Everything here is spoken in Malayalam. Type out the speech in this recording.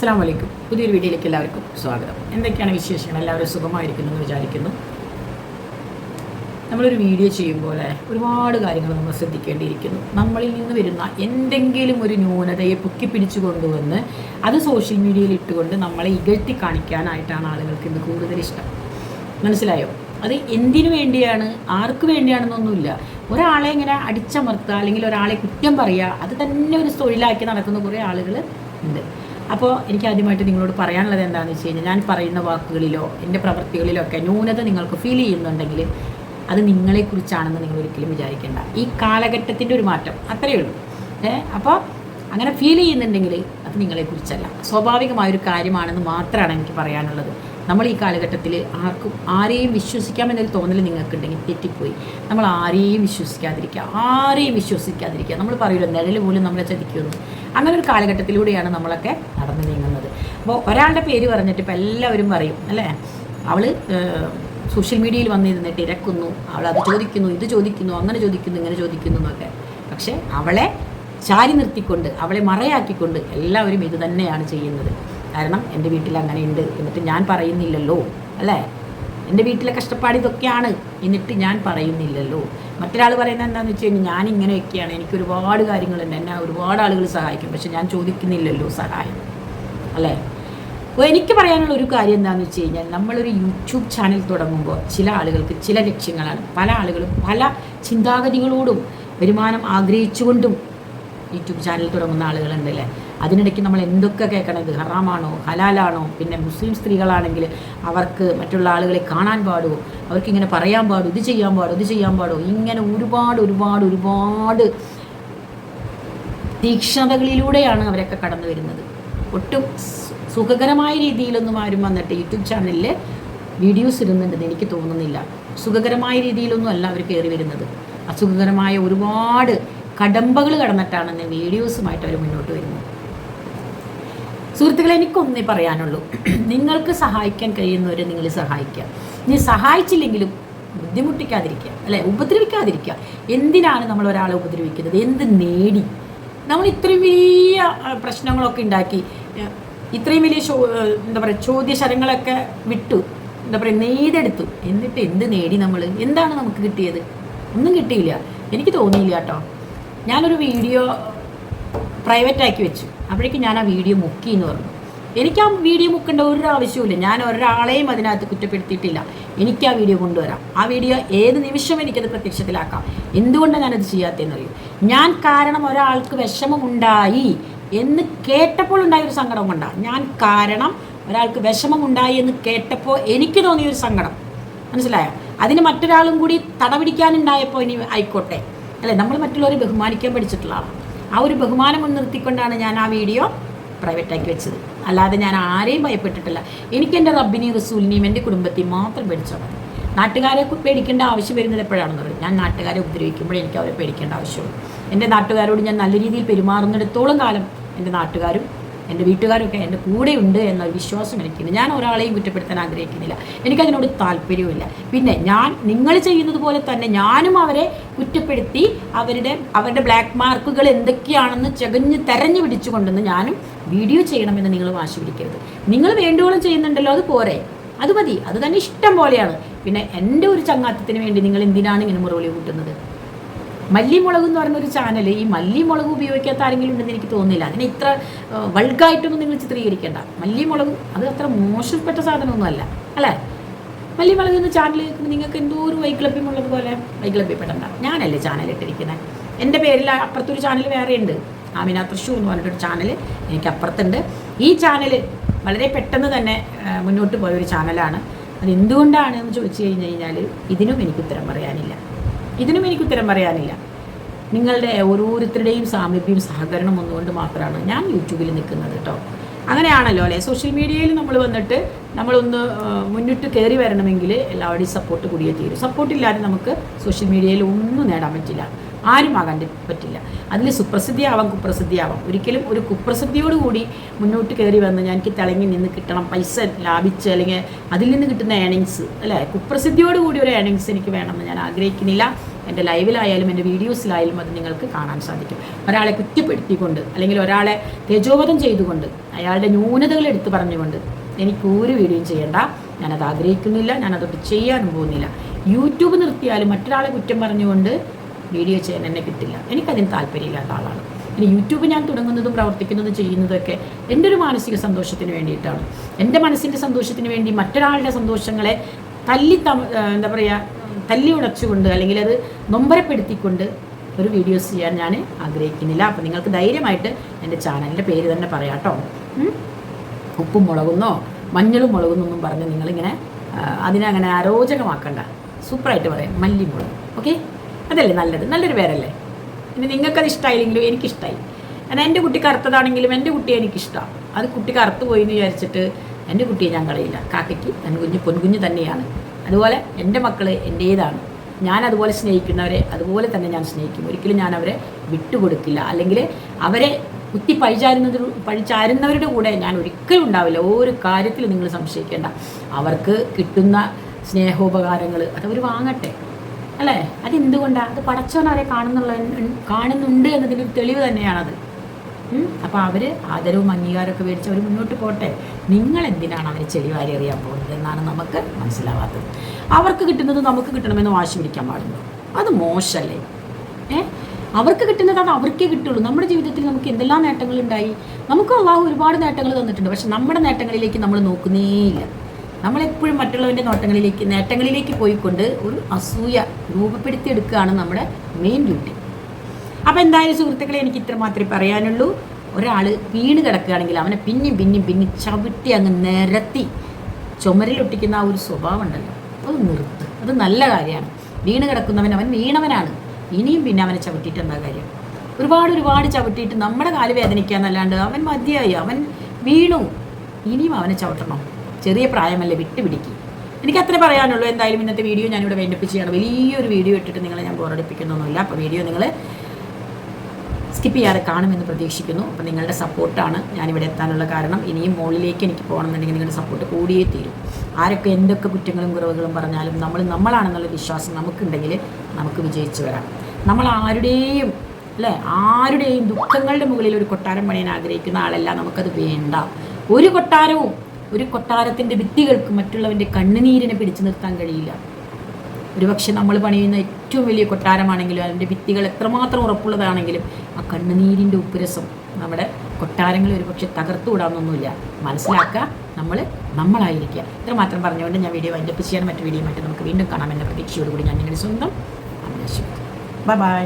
അസ്സാം വലൈക്കും പുതിയൊരു വീഡിയോയിലേക്ക് എല്ലാവർക്കും സ്വാഗതം. എന്തൊക്കെയാണ് വിശേഷങ്ങൾ? എല്ലാവരും സുഖമായിരിക്കുന്നു എന്ന് വിചാരിക്കുന്നു. നമ്മളൊരു വീഡിയോ ചെയ്യുമ്പോൾ ഒരുപാട് കാര്യങ്ങൾ നമ്മൾ ശ്രദ്ധിക്കേണ്ടിയിരിക്കുന്നു. നമ്മളിൽ നിന്ന് വരുന്ന എന്തെങ്കിലും ഒരു ന്യൂനതയെ പൊക്കി പിടിച്ചു കൊണ്ടുവന്ന് അത് സോഷ്യൽ മീഡിയയിൽ ഇട്ടുകൊണ്ട് നമ്മളെ ഇകഴ്ത്തി കാണിക്കാനായിട്ടാണ് ആളുകൾക്ക് ഇന്ന് കൂടുതൽ ഇഷ്ടം. മനസ്സിലായോ? അത് എന്തിനു വേണ്ടിയാണ്? ആർക്ക് വേണ്ടിയാണെന്നൊന്നുമില്ല. ഒരാളെ ഇങ്ങനെ അടിച്ചമർത്തുക അല്ലെങ്കിൽ ഒരാളെ കുറ്റം പറയുക അത് തന്നെ ഒരു തൊഴിലാക്കി നടക്കുന്ന കുറേ ആളുകൾ ഉണ്ട്. അപ്പോൾ എനിക്ക് ആദ്യമായിട്ട് നിങ്ങളോട് പറയാനുള്ളത് എന്താണെന്ന് വെച്ച് കഴിഞ്ഞാൽ ഞാൻ പറയുന്ന വാക്കുകളിലോ എന്റെ പ്രവൃത്തികളിലോ ഒക്കെ ന്യൂനത നിങ്ങൾക്ക് ഫീൽ ചെയ്യുന്നുണ്ടെങ്കിൽ അത് നിങ്ങളെക്കുറിച്ചാണെന്ന് നിങ്ങൾ ഒരിക്കലും വിചാരിക്കേണ്ട. ഈ കാലഘട്ടത്തിന്റെ ഒരു മാറ്റം അത്രയേ ഉള്ളൂ. ഏഹ് അപ്പോൾ അങ്ങനെ ഫീൽ ചെയ്യുന്നുണ്ടെങ്കിൽ അത് നിങ്ങളെക്കുറിച്ചല്ല. സ്വാഭാവികമായൊരു കാര്യമാണെന്ന് മാത്രമാണ് എനിക്ക് പറയാനുള്ളത്. നമ്മൾ ഈ കാലഘട്ടത്തിൽ ആർക്കും ആരെയും വിശ്വസിക്കാമെന്നൊരു തോന്നൽ നിങ്ങൾക്കുണ്ടെങ്കിൽ തെറ്റിപ്പോയി. നമ്മൾ ആരെയും വിശ്വസിക്കാതിരിക്കുക ആരെയും വിശ്വസിക്കാതിരിക്കുക. നമ്മൾ പറയുമല്ലോ നിഴൽ പോലും നമ്മളെ ചതിക്കുന്നു. അങ്ങനെ ഒരു കാലഘട്ടത്തിലൂടെയാണ് നമ്മളൊക്കെ നടന്നു നീങ്ങുന്നത്. അപ്പോൾ ഒരാളുടെ പേര് പറഞ്ഞിട്ട് ഇപ്പോൾ എല്ലാവരും പറയും അല്ലേ? അവൾ സോഷ്യൽ മീഡിയയിൽ വന്നിരുന്നിട്ട് ഇരക്കുന്നു അവൾ അത് ചോദിക്കുന്നു ഇത് ചോദിക്കുന്നു അങ്ങനെ ചോദിക്കുന്നു ഇങ്ങനെ ചോദിക്കുന്നു എന്നൊക്കെ. പക്ഷേ അവളെ ചാരി നിർത്തിക്കൊണ്ട് അവളെ മറയാക്കിക്കൊണ്ട് എല്ലാവരും ഇത് തന്നെയാണ് ചെയ്യുന്നത്. കാരണം എന്റെ വീട്ടിൽ അങ്ങനെ ഉണ്ട്. എന്നിട്ട് ഞാൻ പറയുന്നില്ലല്ലോ അല്ലേ? എന്റെ വീട്ടിലെ കഷ്ടപ്പാട് ഇതൊക്കെയാണ്. എന്നിട്ട് ഞാൻ പറയുന്നില്ലല്ലോ. മറ്റൊരാൾ പറയുന്നത് എന്താണെന്ന് വെച്ച് കഴിഞ്ഞാൽ ഞാൻ ഇങ്ങനെയൊക്കെയാണ് എനിക്ക് ഒരുപാട് കാര്യങ്ങളുണ്ട്. എന്നെ ഒരുപാട് ആളുകൾ സഹായിക്കും. പക്ഷെ ഞാൻ ചോദിക്കുന്നില്ലല്ലോ സഹായം. അല്ലേ? അപ്പോൾ എനിക്ക് പറയാനുള്ള ഒരു കാര്യം എന്താണെന്ന് വെച്ച് കഴിഞ്ഞാൽ നമ്മളൊരു യൂട്യൂബ് ചാനൽ തുടങ്ങുമ്പോൾ ചില ആളുകൾക്ക് ചില ലക്ഷ്യങ്ങളാണ്. പല ആളുകളും പല ചിന്താഗതികളോടും വരുമാനം ആഗ്രഹിച്ചുകൊണ്ടും യൂട്യൂബ് ചാനൽ തുടങ്ങുന്ന ആളുകളുണ്ടല്ലേ? അതിനിടയ്ക്ക് നമ്മൾ എന്തൊക്കെ കേൾക്കണം ഇത് ഹറാമാണോ? ഹലാലാണോ? പിന്നെ മുസ്ലിം സ്ത്രീകളാണെങ്കിൽ അവർക്ക് മറ്റുള്ള ആളുകളെ കാണാൻ പാടുമോ അവർക്കിങ്ങനെ പറയാൻ പാടും ഇത് ചെയ്യാൻ പാടും ഇത് ചെയ്യാൻ പാടുമോ ഇങ്ങനെ ഒരുപാട് ഒരുപാട് ഒരുപാട് തീക്ഷ്ണതകളിലൂടെയാണ് അവരൊക്കെ കടന്നു വരുന്നത്. ഒട്ടും സുഖകരമായ രീതിയിലൊന്നും ആരും വന്നിട്ട് യൂട്യൂബ് ചാനലിൽ വീഡിയോസ് ഇടുന്നുണ്ടെന്ന് എനിക്ക് തോന്നുന്നില്ല. സുഖകരമായ രീതിയിലൊന്നും അല്ല അവർ കയറി വരുന്നത്. അസുഖകരമായ ഒരുപാട് കടമ്പകൾ കടന്നിട്ടാണ് വീഡിയോസുമായിട്ട് അവർ മുന്നോട്ട് വരുന്നത്. സുഹൃത്തുക്കളെ എനിക്കൊന്നേ പറയാനുള്ളൂ. നിങ്ങൾക്ക് സഹായിക്കാൻ കഴിയുന്നവരെ നിങ്ങൾ സഹായിക്കുക. നീ സഹായിച്ചില്ലെങ്കിലും ബുദ്ധിമുട്ടിക്കാതിരിക്കുക അല്ലെ? ഉപദ്രവിക്കാതിരിക്കുക. എന്തിനാണ് നമ്മൾ ഒരാളെ ഉപദ്രവിക്കുന്നത്? എന്ത് നേടി? നമ്മൾ ഇത്രയും വലിയ പ്രശ്നങ്ങളൊക്കെ ഉണ്ടാക്കി ഇത്രയും വലിയ എന്താ പറയുക ചോദ്യശരങ്ങളൊക്കെ വിട്ടു എന്താ പറയുക നെയ്തെടുത്തു. എന്നിട്ട് എന്ത് നേടി നമ്മൾ? എന്താണ് നമുക്ക് കിട്ടിയത്? ഒന്നും കിട്ടിയില്ല. എനിക്ക് തോന്നിയില്ല കേട്ടോ. ഞാനൊരു വീഡിയോ പ്രൈവറ്റ് ആക്കി വെച്ചു. അപ്പോഴേക്കും ഞാൻ ആ വീഡിയോ മുക്കി എന്ന് പറഞ്ഞു. എനിക്ക് ആ വീഡിയോ മുക്കേണ്ട ഒരു ആവശ്യമില്ല ഞാൻ ഒരാളെയും അതിനകത്ത് കുറ്റപ്പെടുത്തിയിട്ടില്ല. എനിക്ക് ആ വീഡിയോ കൊണ്ടുവരാം. ആ വീഡിയോ ഏത് നിമിഷം എനിക്കത് പ്രത്യക്ഷത്തിലാക്കാം? എന്തുകൊണ്ടാണ് ഞാനത് ചെയ്യാത്തതെന്ന് അറിയൂ? ഞാൻ കാരണം ഒരാൾക്ക് വിഷമമുണ്ടായി എന്ന് കേട്ടപ്പോൾ ഉണ്ടായ ഒരു സങ്കടം കൊണ്ടാണ്. ഞാൻ കാരണം ഒരാൾക്ക് വിഷമമുണ്ടായി എന്ന് കേട്ടപ്പോൾ എനിക്ക് തോന്നിയ ഒരു സങ്കടം. മനസ്സിലായോ? അതിന് മറ്റൊരാളും കൂടി തടപിടിക്കാനുണ്ടായപ്പോൾ ഇനി ആയിക്കോട്ടെ. അല്ലേ? നമ്മൾ മറ്റുള്ളവരെ ബഹുമാനിക്കാൻ പഠിച്ചിട്ടുള്ള ആളാണ്. ആ ഒരു ബഹുമാനം മുൻനിർത്തിക്കൊണ്ടാണ് ഞാൻ ആ വീഡിയോ പ്രൈവറ്റാക്കി വെച്ചത്. അല്ലാതെ ഞാൻ ആരെയും ഭയപ്പെട്ടിട്ടില്ല. എനിക്ക് എന്റെ റബ്ബിനെയും റസൂലിനെയും എന്റെ കുടുംബത്തെയും മാത്രം പേടിച്ചോളാം. നാട്ടുകാരെ പേടിക്കേണ്ട ആവശ്യം വരുന്നത് എപ്പോഴാണെന്ന് പറയും. ഞാൻ നാട്ടുകാരെ ഉപദ്രവിക്കുമ്പോഴേ എനിക്ക് അവരെ പേടിക്കേണ്ട ആവശ്യമുള്ളൂ. എന്റെ നാട്ടുകാരോട് ഞാൻ നല്ല രീതിയിൽ പെരുമാറുന്നിടത്തോളം കാലം എന്റെ നാട്ടുകാരും എന്റെ വീട്ടുകാരൊക്കെ എന്റെ ഉണ്ട് എന്ന വിശ്വാസം എനിക്കുണ്ട് ഞാൻ ഒരാളെയും കുറ്റപ്പെടുത്താൻ ആഗ്രഹിക്കുന്നില്ല. എനിക്കതിനോട് താല്പര്യവുമില്ല. പിന്നെ ഞാൻ നിങ്ങൾ ചെയ്യുന്നത് പോലെ തന്നെ ഞാനും അവരെ കുറ്റപ്പെടുത്തി അവരുടെ അവരുടെ ബ്ലാക്ക് മാർക്കുകൾ എന്തൊക്കെയാണെന്ന് ചകഞ്ഞ് തെരഞ്ഞു പിടിച്ചുകൊണ്ടെന്ന് ഞാനും വീഡിയോ ചെയ്യണമെന്ന് നിങ്ങൾ വാശി പിടിക്കരുത് നിങ്ങൾ വേണ്ടുവോളം ചെയ്യുന്നുണ്ടല്ലോ അത് പോരെ. അത് മതി. അത് തന്നെ ഇഷ്ടം പോലെയാണ്. പിന്നെ എന്റെ ഒരു ചങ്ങാത്തത്തിന് വേണ്ടി നിങ്ങൾ എന്തിനാണ് ഇങ്ങനെ മുറവിളി കൂട്ടുന്നത്? മല്ലിമുളക് എന്ന് പറയുന്ന ഒരു ചാനൽ ഈ മല്ലിമുളക് ഉപയോഗിക്കാത്ത ആരെങ്കിലും ഉണ്ടെന്ന് എനിക്ക് തോന്നുന്നില്ല. അതിനെ ഇത്ര വൾഗായിട്ടൊന്നും നിങ്ങൾ ചിത്രീകരിക്കേണ്ട. മല്ലിമുളക് അത് അത്ര മോശപ്പെട്ട സാധനമൊന്നുമല്ല അല്ലേ. മല്ലിമുളക് എന്ന ചാനൽ നിങ്ങൾക്ക് എന്തോ ഒരു വൈക്ലഭ്യമുള്ളത് പോലെ വൈക്ലഭ്യപ്പെടണ്ട ഞാനല്ലേ ചാനൽ ഇട്ടിരിക്കുന്നത് എന്റെ പേരിൽ അപ്പുറത്തൊരു ചാനൽ വേറെ ഉണ്ട്. ആമിന തൃശൂർ എന്ന് പറഞ്ഞിട്ടൊരു ചാനൽ എനിക്ക് അപ്പുറത്തുണ്ട്. ഈ ചാനൽ വളരെ പെട്ടെന്ന് തന്നെ മുന്നോട്ട് പോയ ഒരു ചാനലാണ് അത് എന്തുകൊണ്ടാണ് എന്ന് ചോദിച്ചു കഴിഞ്ഞ് കഴിഞ്ഞാൽ ഇതിനും എനിക്ക് ഉത്തരം പറയാനില്ല. ഇതിനും എനിക്ക് ഉത്തരം പറയാനില്ല. നിങ്ങളുടെ ഓരോരുത്തരുടെയും സാമീപ്യം സഹകരണം ഒന്നുകൊണ്ട് മാത്രമാണ് ഞാൻ യൂട്യൂബിൽ നിൽക്കുന്നത് കേട്ടോ അങ്ങനെയാണല്ലോ അല്ലേ? സോഷ്യൽ മീഡിയയിൽ നമ്മൾ വന്നിട്ട് നമ്മളൊന്ന് മുന്നിട്ട് കയറി വരണമെങ്കിൽ എല്ലാവരുടെയും സപ്പോർട്ട് കൂടിയേ തീരും. സപ്പോർട്ടില്ലാതെ നമുക്ക് സോഷ്യൽ മീഡിയയിൽ ഒന്നും നേടാൻ പറ്റില്ല. ആരും ആകാൻ പറ്റില്ല. അതിൽ സുപ്രസിദ്ധിയാവാം കുപ്രസിദ്ധിയാവാം. ഒരിക്കലും ഒരു കുപ്രസിദ്ധിയോടുകൂടി മുന്നോട്ട് കയറി വന്ന് ഞാൻ എനിക്ക് തിളങ്ങി നിന്ന് കിട്ടണം പൈസ ലാഭിച്ച് അല്ലെങ്കിൽ അതിൽ നിന്ന് കിട്ടുന്ന ഏണിങ്സ് അല്ലേ? കുപ്രസിദ്ധിയോടുകൂടി ഒരു ഏണിങ്സ് എനിക്ക് വേണമെന്ന് ഞാൻ ആഗ്രഹിക്കുന്നില്ല. എന്റെ ലൈവിലായാലും എന്റെ വീഡിയോസിലായാലും അത് നിങ്ങൾക്ക് കാണാൻ സാധിക്കും. ഒരാളെ കുറ്റപ്പെടുത്തിക്കൊണ്ട് അല്ലെങ്കിൽ ഒരാളെ തേജോവധം ചെയ്തുകൊണ്ട് അയാളുടെ ന്യൂനതകൾ എടുത്തു പറഞ്ഞുകൊണ്ട് എനിക്ക് ഒരു വീഡിയോയും ചെയ്യേണ്ട. ഞാനത് ആഗ്രഹിക്കുന്നില്ല ഞാനതൊട്ട് ചെയ്യാനും പോകുന്നില്ല. യൂട്യൂബ് നിർത്തിയാലും മറ്റൊരാളെ കുറ്റം പറഞ്ഞുകൊണ്ട് വീഡിയോ ചെയ്യാൻ എന്നെ കിട്ടില്ല. എനിക്കതിന് താല്പര്യമില്ലാത്ത ആളാണ്. ഇനി യൂട്യൂബ് ഞാൻ തുടങ്ങുന്നതും പ്രവർത്തിക്കുന്നതും ചെയ്യുന്നതൊക്കെ എന്റെ ഒരു മാനസിക സന്തോഷത്തിന് വേണ്ടിയിട്ടാണ്. എന്റെ മനസ്സിന്റെ സന്തോഷത്തിന് വേണ്ടി മറ്റൊരാളുടെ സന്തോഷങ്ങളെ തല്ലി എന്താ പറയുക തല്ലി ഉടച്ചുകൊണ്ട് അല്ലെങ്കിൽ അത് നൊമ്പരപ്പെടുത്തിക്കൊണ്ട് ഒരു വീഡിയോസ് ചെയ്യാൻ ഞാൻ ആഗ്രഹിക്കുന്നില്ല. അപ്പോൾ നിങ്ങൾക്ക് ധൈര്യമായിട്ട് എന്റെ ചാനലിന്റെ പേര് തന്നെ പറയാം കേട്ടോ. ഉപ്പും മുളകുന്നോ മഞ്ഞളും മുളകുന്നൊന്നും പറഞ്ഞ് നിങ്ങളിങ്ങനെ അതിനെ അങ്ങനെ അരോചകമാക്കണ്ട. സൂപ്പറായിട്ട് പറയാം. മല്ലിമുളക്. ഓക്കെ? അതല്ലേ നല്ലത്? നല്ലൊരു പേരല്ലേ? ഇനി നിങ്ങൾക്കത് ഇഷ്ടമായില്ലെങ്കിലും എനിക്കിഷ്ടമായി എന്നാൽ എന്റെ കുട്ടി കറുത്തതാണെങ്കിലും എന്റെ കുട്ടിയെ എനിക്കിഷ്ടമാണ് അത് കുട്ടി കറുത്ത് പോയി എന്ന് വിചാരിച്ചിട്ട് എന്റെ കുട്ടിയെ ഞാൻ കളയില്ല. കാക്കയ്ക്ക് പെൺകുഞ്ഞ് പൊൻകുഞ്ഞ് തന്നെയാണ്. അതുപോലെ എന്റെ മക്കൾ എന്റേതാണ്. ഞാൻ അതുപോലെ സ്നേഹിക്കുന്നവരെ അതുപോലെ തന്നെ ഞാൻ സ്നേഹിക്കും. ഒരിക്കലും ഞാൻ അവരെ വിട്ടുകൊടുക്കില്ല. അല്ലെങ്കിൽ അവരെ കുത്തി പഴിചാരുന്നത് പഴിചാരുന്നവരുടെ കൂടെ ഞാൻ ഒരിക്കലും ഉണ്ടാവില്ല. ഒരു കാര്യത്തിൽ നിങ്ങൾ സംശയിക്കേണ്ട. അവർക്ക് കിട്ടുന്ന സ്നേഹോപകാരങ്ങൾ അതവർ വാങ്ങട്ടെ. അല്ലേ? അതെന്തുകൊണ്ടാണ് അത് പടച്ചവൻ അവരെ കാണുന്നുള്ള കാണുന്നുണ്ട് എന്നതിന്റെ തെളിവ് തന്നെയാണത്. അപ്പോൾ അവർ ആദരവും അംഗീകാരമൊക്കെ മേടിച്ച് അവർ മുന്നോട്ട് പോട്ടെ. നിങ്ങൾ എന്തിനാണ് അവരെ ചെടി വാരി എറിയാൻ പോകുന്നത് എന്നാണ് നമുക്ക് മനസ്സിലാവാത്തത്. അവർക്ക് കിട്ടുന്നത് നമുക്ക് കിട്ടണമെന്ന് വാശി പിടിക്കാൻ പാടുള്ളൂ അത് മോശമല്ലേ ഏ? അവർക്ക് കിട്ടുന്നത് അത് അവർക്കേ കിട്ടുള്ളൂ. നമ്മുടെ ജീവിതത്തിൽ നമുക്ക് എന്തെല്ലാം നേട്ടങ്ങളുണ്ടായി നമുക്ക് അള്ളാഹു ഒരുപാട് നേട്ടങ്ങൾ തന്നിട്ടുണ്ട്. പക്ഷെ നമ്മുടെ നേട്ടങ്ങളിലേക്ക് നമ്മൾ നോക്കുന്നേയില്ല നമ്മളെപ്പോഴും മറ്റുള്ളവന്റെ നോട്ടങ്ങളിലേക്ക് നേട്ടങ്ങളിലേക്ക് പോയിക്കൊണ്ട് ഒരു അസൂയ രൂപപ്പെടുത്തിയെടുക്കുകയാണ് നമ്മുടെ മെയിൻ ഡ്യൂട്ടി അപ്പോൾ എന്തായാലും സുഹൃത്തുക്കളെ എനിക്ക് ഇത്ര മാത്രമേ പറയാനുള്ളൂ. ഒരാൾ വീണ് കിടക്കുകയാണെങ്കിൽ അവനെ പിന്നെയും പിന്നെയും പിന്നെയും ചവിട്ടി അങ്ങ് നിരത്തി ചുമരിലൊട്ടിക്കുന്ന ആ ഒരു സ്വഭാവം ഉണ്ടല്ലോ അത് നിർത്ത്. അത് നല്ല കാര്യമാണ്. വീണ് കിടക്കുന്നവൻ അവൻ വീണവനാണ്. ഇനിയും പിന്നെ അവനെ ചവിട്ടിയിട്ട് എന്താ കാര്യം? ഒരുപാട് ഒരുപാട് ചവിട്ടിയിട്ട് നമ്മുടെ കാൽ വേദനിക്കാന്നല്ലാണ്ട് അവൻ മതിയായി. അവൻ വീണു. ഇനിയും അവനെ ചവിട്ടണം. ചെറിയ പ്രായമല്ലേ വിട്ടുപിടിക്കും. എനിക്ക് അത്ര പറയാനുള്ളൂ. എന്തായാലും ഇന്നത്തെ വീഡിയോ ഞാനിവിടെ വേണ്ടിപ്പിച്ചാണ് വലിയൊരു വീഡിയോ ഇട്ടിട്ട് നിങ്ങളെ ഞാൻ ബോറടിപ്പിക്കുന്നൊന്നുമില്ല. അപ്പോൾ വീഡിയോ നിങ്ങൾ സ്കിപ്പ് ചെയ്യാതെ കാണുമെന്ന് പ്രതീക്ഷിക്കുന്നു. അപ്പോൾ നിങ്ങളുടെ സപ്പോർട്ടാണ് ഞാനിവിടെ എത്താനുള്ള കാരണം. ഇനിയും മുകളിലേക്ക് എനിക്ക് പോകണമെന്നുണ്ടെങ്കിൽ നിങ്ങളുടെ സപ്പോർട്ട് കൂടിയേ തീരും. ആരൊക്കെ എന്തൊക്കെ കുറ്റങ്ങളും കുറവുകളും പറഞ്ഞാലും നമ്മൾ നമ്മളാണെന്നുള്ള വിശ്വാസം നമുക്കുണ്ടെങ്കിൽ നമുക്ക് വിജയിച്ചു വരാം. നമ്മൾ ആരുടെയും അല്ലേ? ആരുടെയും ദുഃഖങ്ങളുടെ മുകളിൽ ഒരു കൊട്ടാരം പണിയാൻ ആഗ്രഹിക്കുന്ന ആളല്ല നമുക്കത് വേണ്ട. ഒരു കൊട്ടാരവും ഒരു കൊട്ടാരത്തിന്റെ ഭിത്തികൾക്ക് മറ്റുള്ളവന്റെ കണ്ണുനീരിനെ പിടിച്ചു നിർത്താൻ കഴിയില്ല. ഒരുപക്ഷെ നമ്മൾ പണിയുന്ന ഏറ്റവും വലിയ കൊട്ടാരമാണെങ്കിലും അതിന്റെ ഭിത്തികൾ എത്രമാത്രം ഉറപ്പുള്ളതാണെങ്കിലും ആ കണ്ണുനീരിന്റെ ഉപ്പുരസം നമ്മുടെ കൊട്ടാരങ്ങൾ ഒരുപക്ഷെ തകർത്തുവിടാമെന്നൊന്നുമില്ല. മനസ്സിലാക്കുക നമ്മൾ നമ്മളായിരിക്കുക. ഇത്ര മാത്രം പറഞ്ഞുകൊണ്ട് ഞാൻ വീഡിയോ വൈൻഡപ്പ് ചെയ്യാൻ മറ്റു വീഡിയോ മറ്റും നമുക്ക് വീണ്ടും കാണാം. എന്ന പ്രതീക്ഷയോടുകൂടി ഞാൻ നിങ്ങളുടെ സ്വന്തം അന്വേഷിക്കും ബൈ ബൈ